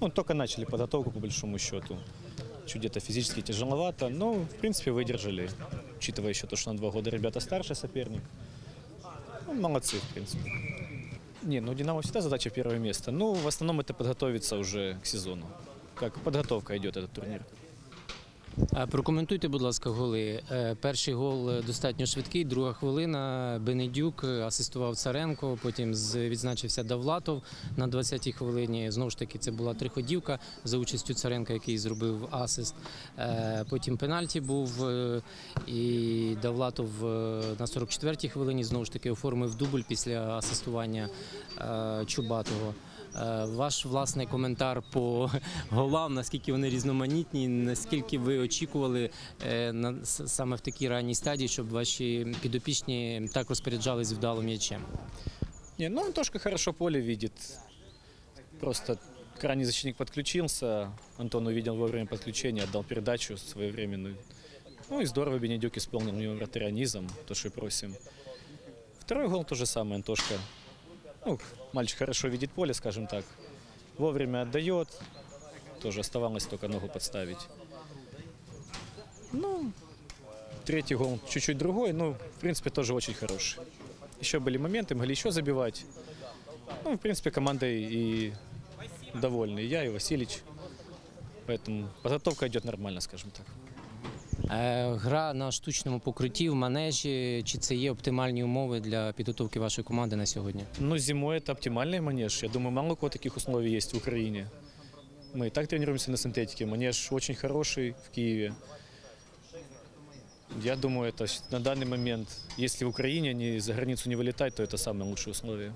Ну, только начали подготовку, по большому счету. Чуть где-то физически тяжеловато, но, в принципе, выдержали. Учитывая еще то, что на два года ребята старше соперник. Ну, молодцы, в принципе. Не, ну Динамо всегда задача первое место. Ну, в основном это подготовиться уже к сезону. Как подготовка идет этот турнир. А Прокоментуйте, будь ласка, голи. Е, Перший гол е, достатньо швидкий, друга хвилина. Бенедюк е, асистував Царенко, потім відзначився Давлатов на 20-й хвилині. Знову ж таки, це була триходівка за участю Царенка, який зробив асист. Е, Потім пенальті був е, і Давлатов е, на 44-й хвилині знову ж таки оформив дубль після асистування е, Чубатого. Е, Ваш власний коментар по голам, наскільки вони різноманітні, наскільки ви очікували е, саме в такій ранній стадії, щоб ваші підопічні так розпоряджались вдало м'ячем? Не, ну Антошка хорошо поле видит. Просто крайний защитник подключился. Антон увидел вовремя подключение, отдал передачу своевременную. Ну и здорово Бенедюк исполнил мимо вратаря низом, то, что и. Второй гол то же самое, Антошка. Ну, мальчик хорошо видит поле, скажем так. Вовремя отдает. Тоже оставалось только ногу подставить. Ну, третий гол чуть-чуть другой, но в принципе тоже очень хороший. Еще были моменты, могли еще забивать. Ну, в принципе, командой и довольны. Я, и Василич. Поэтому подготовка идет нормально, скажем так. Е, Гра на штучному покритті в манежі. Чи це є оптимальні умови для підготовки вашої команди на сьогодні? Ну, зимой это оптимальный манеж. Я думаю, мало у кого таких условий есть в Украине. Мы и так тренируемся на синтетике. Манеж очень хороший в Киеве. Я думаю, это щ- на данный момент, если в Украине не за границу не вылетать, то это самые лучшие условия.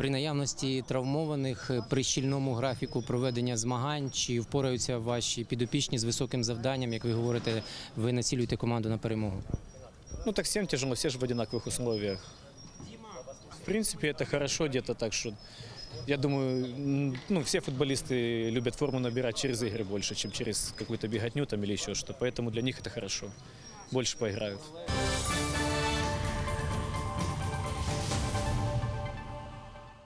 При наявності травмованих е, при щільному графіку проведення змагань, чи впораються ваші підопічні з високим завданням, як ви говорите, ви націлюєте команду на перемогу? Ну, так всем тяжело, все же в одинаковых условиях. В принципе, это хорошо где-то так, что я думаю, м, ну, все футболисты любят форму набирать через игры больше, чем через какую-то беготню там или еще что. Поэтому для них это хорошо. Больше поиграют.